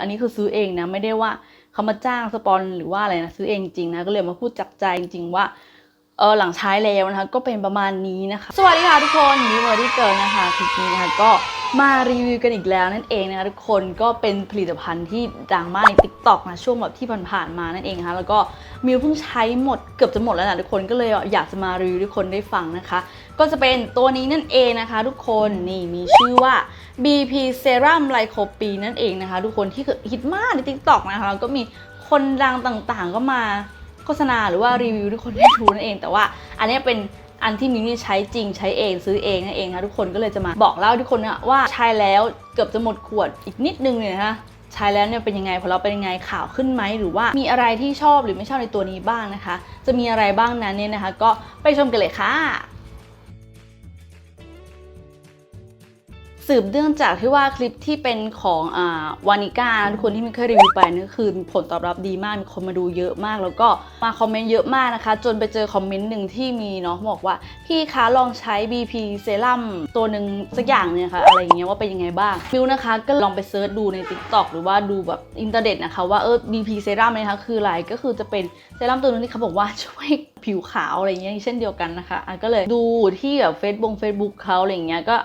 อันนี้คือซื้อเองนะไม่ได้ว่าเขามาจ้างสปอนหรือว่าอะไรนะซื้อเองจริงนะก็เลยมาพูดจากใจจริงๆว่า เออหลังใช้แล้วนะคะ ก็เป็นประมาณนี้นะคะ สวัสดีค่ะทุกคนนี่เวอร์ดี้เกิร์นะคะคลิปนี้นะคะก็มารีวิวกันอีกแล้วนั่นเองนะคะทุกคนก็เป็นผลิตภัณฑ์ที่ดังมากใน t ิ k t o k นะช่วงแบบที่ผ่านๆมานั่นเองนะคะแล้วก็มิวเพิ่งใช้หมดเกือบจะหมดแล้วนะทุกคนก็เลยอยากจะมารีวิวทุกคนได้ฟังนะคะ ก็จะเป็นตัวนี้นั่นเองนะคะ ทุกคนนี่มีชื่อว่า BP Serum Lycopene นั่นเองนะคะ ทุกคนที่ฮิตมากใน TikTok นะคะแล้วก็มีคนดังต่างๆก็มา โฆษณาหรือว่ารีวิวทุกคนให้ดูนั่นเอง แต่ว่าอันนี้เป็นอันที่มิวนี่ใช้จริงใช้เองซื้อเองนั่นเองนะคะทุกคนก็เลยจะมาบอกเล่าทุกคนนะว่าใช้แล้วเกือบจะหมดขวดอีกนิดนึงเลยนะคะใช้แล้วเนี่ยเป็นยังไงพอเราเป็นยังไงข่าวขึ้นไหมหรือว่ามีอะไรที่ชอบหรือไม่ชอบในตัวนี้บ้างนะคะ จะมีอะไรบ้างนั้นเนี่ยนะคะ ก็ไปชมกันเลยค่ะ สืบเนื่องจากที่ว่าคลิปที่เป็นของอ่าวานิก้าทุกคนที่มีเคยรีวิวไปนั่นคือผลตอบรับดีมากมีคนมาดูเยอะมาก แล้วก็มาคอมเมนต์เยอะมากนะคะ จนไปเจอคอมเมนต์หนึ่งที่มีเนาะบอกว่า พี่คะลองใช้ BP เซรั่มตัวหนึ่งสักอย่างเนี่ยค่ะอะไรอย่างเงี้ยว่าเป็นยังไงบ้างมิวนะคะก็ลองไปเซิร์ชดูใน TikTok หรือว่าดูแบบอินเทอร์เน็ตนะคะว่าเออ BP เซรั่มเนี่ยนะคะคืออะไรก็คือจะเป็นเซรั่มตัวนึงที่เขาบอกว่าช่วยผิวขาวอะไรอย่างเงี้ยเช่นเดียวกันนะคะอะก็เลยดูที่แบบเฟซบุ๊กเฟซบุ๊กเขาอะไรเงี้ยก็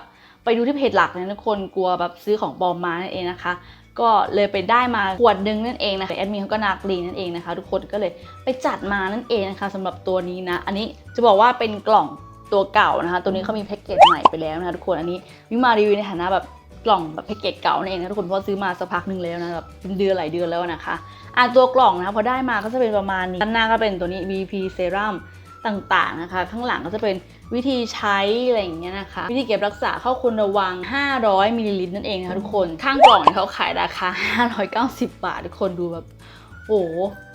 ไปดูที่เพจหลักนะทุกคนกลัวแบบซื้อของปลอมมานั่นเองนะคะ ก็เลยไปได้มาขวดหนึงนั่นเองนะคะแอดมินเขาก็นักลีนั่นเองนะคะทุกคนก็เลยไปจัดมานั่นเองนะคะสำหรับตัวนี้นะ อันนี้จะบอกว่าเป็นกล่องตัวเก่านะคะ ตัวนี้เขามีแพ็กเกจใหม่ไปแล้วนะคะทุกคนอันนี้วิมารีวิวในฐานะแบบกล่องแบบแพ็กเกจเก่านั่นเองนะทุกคนเพราะซื้อมาสักพักหนึ่งแล้วนะแบบเป็นเดือนหลายเดือนแล้วนะคะอะตัวกล่องนะคะพอได้มาก็จะเป็นประมาณนี้ด้านหน้าก็เป็นตัวนี้ BP Serum ต่างๆนะคะ ข้างหลังก็จะเป็นวิธีใช้อะไรอย่างเงี้ยนะคะ วิธีเก็บรักษาเข้าควรระวัง 500มิลลิลิตรนั่นเองนะคะทุกคนข้างกล่องเนี่ยเขาขายราคา 590 บาททุกคนดูแบบโอ้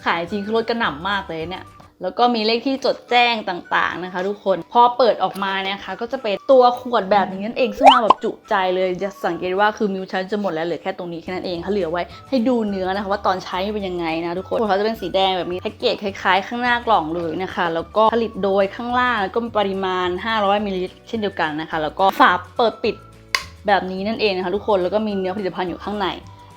ขายจริงคือลดกระหน่ำมากเลยเนี่ย แล้วก็มีเลขที่จดแจ้งต่างๆนะคะ ทุกคนพอเปิดออกมาเนี่ยค่ะก็จะเป็นตัวขวดแบบนี้นั่นเองซึ่งมาแบบจุใจเลยจะสังเกตว่าคือมิวใช้จะหมดแล้วเหลือแค่ตรงนี้แค่นั้นเองเขาเหลือไว้ให้ดูเนื้อนะคะว่าตอนใช้เป็นยังไงนะทุกคนเขาจะเป็นสีแดงแบบนี้แพ็กเกจคล้ายๆ ข้างหน้ากล่องเลยนะคะ แล้วก็ผลิตโดยข้างล่างแล้วก็มีปริมาณ 500มิลลิลิตรเช่นเดียวกันนะคะ แล้วก็ฝาเปิดปิดแบบนี้นั่นเองนะคะทุกคนแล้วก็มีเนื้อผลิตภัณฑ์อยู่ข้างใน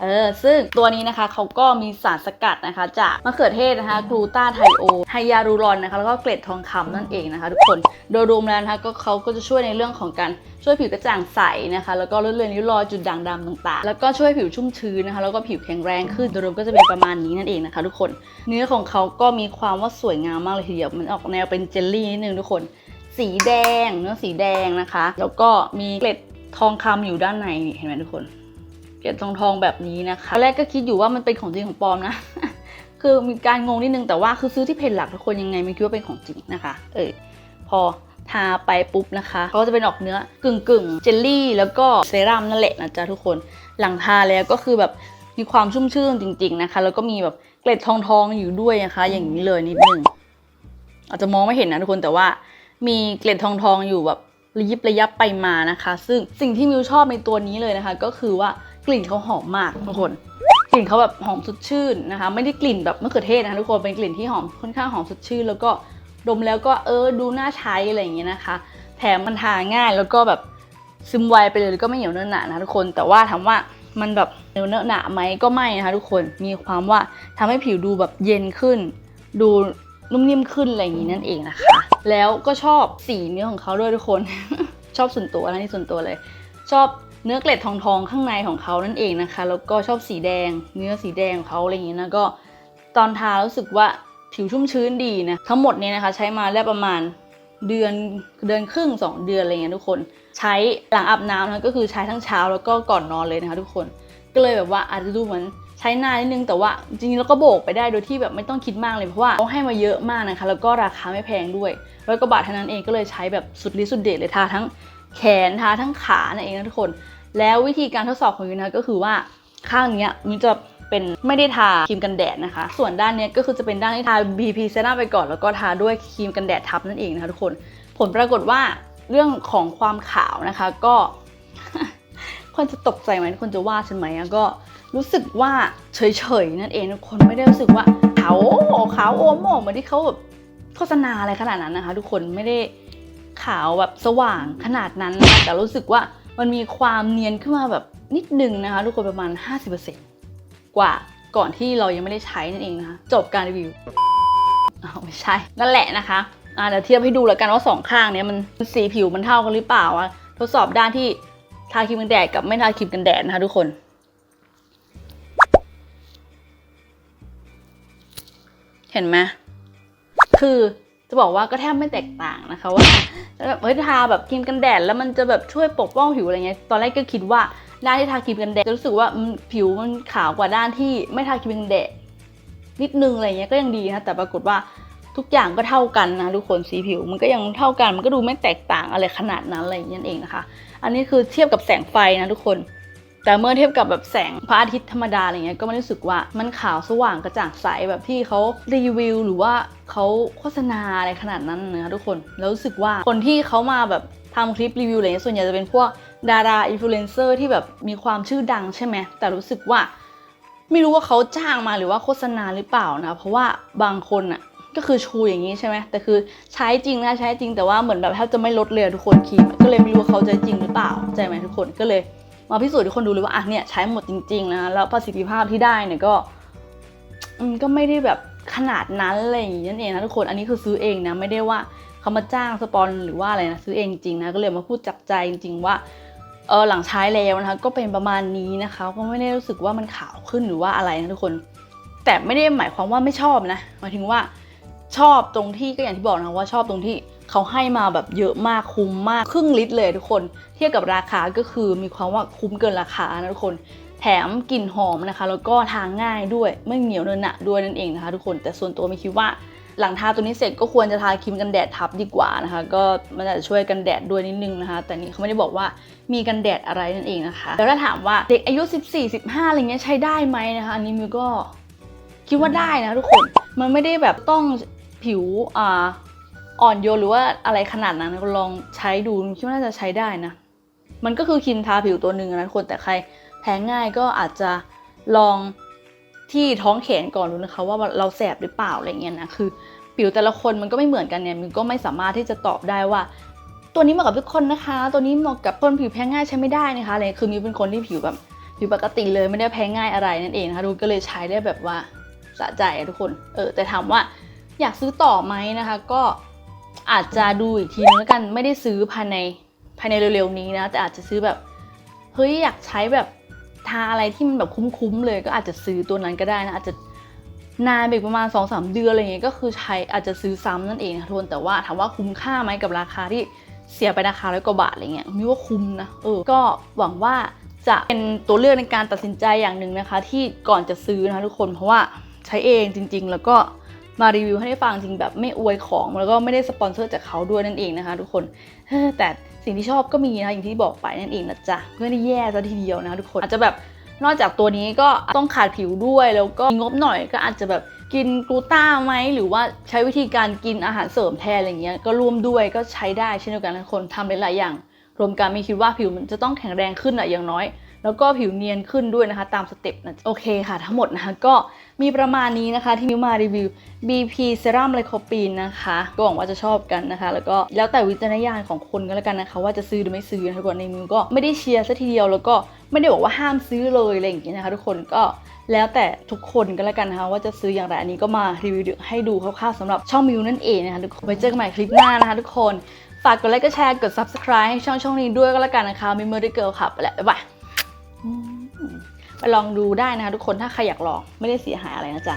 เออซึ่งตัวนี้นะคะเขาก็มีสารสกัดนะคะ จากมะเขือเทศนะคะกลูตาไทโอไฮยาลูรอนนะคะแล้วก็เกล็ดทองคำนั่นเองนะคะ ทุกคนโดยรวมแล้วนะคะก็เขาก็จะช่วยในเรื่องของการช่วยผิวกระจ่างใสนะคะ แล้วก็ลดเลือนริ้วรอยจุดด่างดำต่างๆ แล้วก็ช่วยผิวชุ่มชื้นนะคะ แล้วก็ผิวแข็งแรงขึ้นโดยรวมก็จะเป็นประมาณนี้นั่นเองนะคะ ทุกคนเนื้อของเขาก็มีความว่าสวยงามมากเลยทีเดียวมันออกแนวเป็นเจลลี่นิดนึงทุกคน สีแดงเนื้อสีแดงนะคะ แล้วก็มีเกล็ดทองคำอยู่ด้านในเห็นไหมทุกคน เกล็ดทองทองแบบนี้นะคะแรกก็คิดอยู่ว่ามันเป็นของจริงของปลอมนะ คือมีการงงนิดนึงแต่ว่าคือซื้อที่เพจหลักทุกคนยังไงไม่คิดว่าเป็นของจริงนะคะ เออพอทาไปปุ๊บนะคะเขาก็จะเป็นออกเนื้อกึ่งกึ่งๆเจลลี่ แล้วก็เซรั่มนั่นแหละนะจ๊ะทุกคนหลังทาแล้วก็คือแบบมีความชุ่มชื่นจริง ๆนะคะ แล้วก็มีแบบเกล็ดทองทองอยู่ด้วยนะคะ อย่างนี้เลยนิดนึงอาจจะมองไม่เห็นนะทุกคนแต่ว่ามีเกล็ดทองทองอยู่แบบระยิบระยับไปมานะคะ ซึ่งสิ่งที่มิวชอบในตัวนี้เลยนะคะ ก็คือว่า กลิ่นเขาหอมมากทุกคน กลิ่นเขาแบบหอมสดชื่นนะคะ ไม่ได้กลิ่นแบบมะเขือเทศนะคะทุกคนเป็นกลิ่นที่หอมค่อนข้างหอมสดชื่น แล้วก็ดมแล้วก็เออดูน่าใช้อะไรอย่างเงี้ยนะคะ แถมมันทาง่ายแล้วก็แบบซึมไวไปเลยก็ไม่เหนียวเนื้อหนานะทุกคน แต่ว่าถามว่ามันแบบเหนียวเนื้อหนาไหมก็ไม่นะคะทุกคนมีความว่าทำให้ผิวดูแบบเย็นขึ้น ดูนุ่มนิ่มขึ้นอะไรอย่างนี้นั่นเองนะคะ แล้วก็ชอบสีเนื้อของเขาด้วยทุกคน ชอบส่วนตัวนะนี่ส่วนตัวเลย ชอบ เนื้อเกล็ดทองทองๆข้างในของเขานั่นเองนะคะ แล้วก็ชอบสีแดง เนื้อสีแดงของเขาอะไรอย่างนี้นะก็ตอนทารู้สึกว่าผิวชุ่มชื้นดีนะทั้งหมดเนี่ยนะคะ ใช้มาได้ประมาณเดือนเดือนครึ่งสองเดือนอะไรเงี้ยทุกคน ใช้หลังอาบน้ำนะก็คือใช้ทั้งเช้าแล้วก็ก่อนนอนเลยนะคะ ทุกคนก็เลยแบบว่าอาจจะดูเหมือนใช้นานนิดนึงแต่ว่าจริงๆแล้วก็โบกไปได้โดยที่แบบไม่ต้องคิดมากเลยเพราะว่าเขาให้มาเยอะมากนะคะ แล้วก็ราคาไม่แพงด้วยร้อยกว่าบาทเท่านั้นเองก็เลยใช้แบบสุดฤทธิ์สุดเด็ดเลยทาทั้งแขนทาทั้งขานั่นเองนะทุกคน แล้ววิธีการทดสอบของยูนะก็คือว่าข้างเนี้ยมันจะเป็นไม่ได้ทาครีมกันแดดนะคะ ส่วนด้านนี้ก็คือจะเป็นด้านที่ทา BP เซรั่มไปก่อน แล้วก็ทาด้วยครีมกันแดดทับนั่นเองนะคะทุกคน ผลปรากฏว่าเรื่องของความขาวนะคะก็คนจะตกใจไหมคนจะว่าฉันไหมก็รู้สึกว่าเฉยๆนั่นเองทุกคนไม่ได้รู้สึกว่าขาวขาวโอมโมเหมือนที่เขาแบบโฆษณาอะไรขนาดนั้นนะคะ ทุกคนไม่ได้ขาวแบบสว่างขนาดนั้นนะแต่รู้สึกว่า มันมีความเนียนขึ้นมาแบบนิดนึงนะคะทุกคนประมาณ 50%กว่าก่อนที่เรายังไม่ได้ใช้นั่นเองนะคะจบการรีวิวอ้าวไม่ใช่นั่นแหละนะคะอ่าเดี๋ยวเทียบให้ดูแล้วกันว่าสองข้างเนี้ยมันสีผิวมันเท่ากันหรือเปล่าอะทดสอบด้านที่ทาครีมกันแดดกับไม่ทาครีมกันแดดนะคะทุกคนเห็นไหมคือ จะบอกว่าก็แทบไม่แตกต่างนะคะว่าแบบเฮ้ยทาแบบครีมกันแดดแล้วมันจะแบบช่วยปกป้องผิวอะไรเงี้ยตอนแรกก็คิดว่าด้านที่ทาครีมกันแดดจะรู้สึกว่าผิวมันขาวกว่าด้านที่ไม่ทาครีมกันแดดนิดนึงอะไรเงี้ยก็ยังดีนะแต่ปรากฏว่าทุกอย่างก็เท่ากันนะทุกคนสีผิวมันก็ยังเท่ากันมันก็ดูไม่แตกต่างอะไรขนาดนั้นอะไรอย่างเงี้ยเองนะคะ อันนี้คือเทียบกับแสงไฟนะทุกคน แต่เมื่อเทียบกับแบบแสงพระอาทิตย์ธรรมดาอะไรเงี้ยก็ไม่รู้สึกว่ามันขาวสว่างกระจ่างใสแบบที่เขารีวิวหรือว่าเขาโฆษณาอะไรขนาดนั้นนะคะทุกคนแล้วรู้สึกว่าคนที่เขามาแบบทำคลิปรีวิวอะไรเงี้ยส่วนใหญ่จะเป็นพวกดาราอินฟลูเอนเซอร์ที่แบบมีความชื่อดังใช่ไหมแต่รู้สึกว่า ไม่รู้ว่าเขาจ้างมาหรือว่าโฆษณาหรือเปล่านะเพราะว่าบางคนอะก็คือชูอย่างนี้ใช่ไหมแต่คือใช้จริงนะใช้จริงแต่ว่าเหมือนแบบแทบจะไม่ลดเลยทุกคนครีมก็เลยไม่รู้ว่าเขาจะจริงหรือเปล่าใจไหมทุกคนก็เลย มาพิสูจน์ให้ทุกคนดูเลยว่าอะเนี่ยใช้หมดจริงๆนะแล้วประสิทธิภาพที่ได้เนี่ยก็อืมก็ไม่ได้แบบขนาดนั้นอะไรอย่างนี้นั่นเองนะทุกคนอันนี้คือซื้อเองนะไม่ได้ว่าเขามาจ้างสปอนหรือว่าอะไรนะซื้อเองจริงนะก็เลยมาพูดจับใจจริง ๆ ว่าเออหลังใช้แล้วนะคะก็เป็นประมาณนี้นะคะ ก็ไม่ได้รู้สึกว่ามันขาวขึ้นหรือว่าอะไรนะทุกคน แต่ไม่ได้หมายความว่าไม่ชอบนะหมายถึงว่าชอบตรงที่ก็อย่างที่บอกนะว่าชอบตรงที่ เขาให้มาแบบเยอะมากคุ้มมากครึ่งลิตรเลยทุกคน เทียบกับราคาก็คือมีความว่าคุ้มเกินราคานะทุกคน แถมกลิ่นหอมนะคะ แล้วก็ทางง่ายด้วยไม่เหนียวเนอะหนะด้วยนั่นเองนะคะทุกคนแต่ส่วนตัวไม่คิดว่าหลังทาตัวนี้เสร็จก็ควรจะทาครีมกันแดดทับดีกว่านะคะ ก็มันอาจจะช่วยกันแดดด้วยนิดนึงนะคะ แต่นี่เขาไม่ได้บอกว่ามีกันแดดอะไรนั่นเองนะคะแล้วถ้าถามว่าเด็กอายุ 14 15อะไรเงี้ยใช้ได้ไหมนะคะอันนี้มิวก็คิดว่าได้นะทุกคนมันไม่ได้แบบต้องผิวอ่า อ่อนโยนหรือว่าอะไรขนาดนั้นลองใช้ดูคิดว่าน่าจะใช้ได้นะ มันก็คือครีมทาผิวตัวหนึ่งนะทุกคนแต่ใครแพ้ง่ายก็อาจจะลองที่ท้องแขนก่อนดูนะคะ ว่าเราแสบหรือเปล่าอะไรเงี้ยนะคือ ผิวแต่ละคนมันก็ไม่เหมือนกันเนี่ยมันก็ไม่สามารถที่จะตอบได้ว่า ตัวนี้เหมาะกับทุกคนนะคะ ตัวนี้เหมาะกับคนผิวแพ้ง่ายใช้ไม่ได้นะคะอะไรคือมิวเป็นคนที่ผิวแบบผิวปกติเลยไม่ได้แพ้ง่ายอะไรนั่นเองนะคะดูก็เลยใช้ได้แบบว่าสะใจอะทุกคนเออแต่ถามว่าอยากซื้อต่อไหมนะคะ ก็ อาจจะดูอีกทีนึงแล้วกันไม่ได้ซื้อภายในภายในเร็วๆนี้นะ แต่อาจจะซื้อแบบเฮ้ยอยากใช้แบบทาอะไรที่มันแบบคุ้มๆเลยก็อาจจะซื้อตัวนั้นก็ได้นะอาจจะนานไปประมาณ2อสเดือนอะไรเงี้ยก็คือใช้อาจจะซื้อซ้ำนั่นเองนะทุกคนแต่ว่าถามว่าคุ้มค่าไหมกับราคาที่เสียไปราคาร้อยกว่าบาทอะไรเงี้ยมิวว่าคุ้มนะเออก็หวังว่าจะเป็นตัวเลือกในการตัดสินใจอย่างหนึ่งนะคะ ที่ก่อนจะซื้อนะคะทุกคนเพราะว่าใช้เองจริง ๆ แล้วก็ มารีวิวให้ได้ฟังจริงแบบไม่อวยของแล้วก็ไม่ได้สปอนเซอร์จากเขาด้วยนั่นเองนะคะ ทุกคนแต่สิ่งที่ชอบก็มีนะอย่างที่บอกไปนั่นเองนะจ๊ะไม่ได้แย่ซะทีเดียวนะคะทุกคนอาจจะแบบนอกจากตัวนี้ก็ต้องขาดผิวด้วยแล้วก็งบหน่อยก็อาจจะแบบกินกลูต้าไหมหรือว่าใช้วิธีการกินอาหารเสริมแทนอะไรเงี้ยก็ร่วมด้วยก็ใช้ได้เช่นเดียวกันนะคนทำหลายๆอย่าง รวมกันมีคิดว่าผิวมันจะต้องแข็งแรงขึ้นอะอย่างน้อย แล้วก็ผิวเนียนขึ้นด้วยนะคะ ตามสเต็ปนะโอเคค่ะ ทั้งหมดนะคะก็ มีประมาณนี้นะคะที่มิวมารีวิว BP Serum l y c o p e n นะคะ ก็หวังว่าจะชอบกันนะคะ แล้วก็แล้วแต่วิจารณญาณของคนก็แล้วกันนะคะ ว่าจะซื้อหรือไม่ซื้อนะคะทุกคนในมิวก็ไม่ได้เชียร์ซะทีเดียวแล้วก็ไม่ได้บอกว่าห้ามซื้อเลยอะไรอย่างเงี้ยนะคะ ทุกคนก็แล้วแต่ทุกคนก็แล้วกันนะคะว่าจะซื้ออย่างไรอันนี้ก็มารีวิวให้ดูคร่าวๆสำหรับช่องมิวนั่นเองนะคะทุกคนไว้เจอกันใหม่คลิปหน้านะคะ ทุกคนฝากกดไลค์กดแชร์กด subscribe ให้ช่องช่องนี้ด้วยก็แล้วกันนะคะ Memory Girl ค่ะไปแล้วบ๊ายบาย ไปลองดูได้นะคะทุกคนถ้าใครอยากลองไม่ได้เสียหายอะไรนะจ๊ะ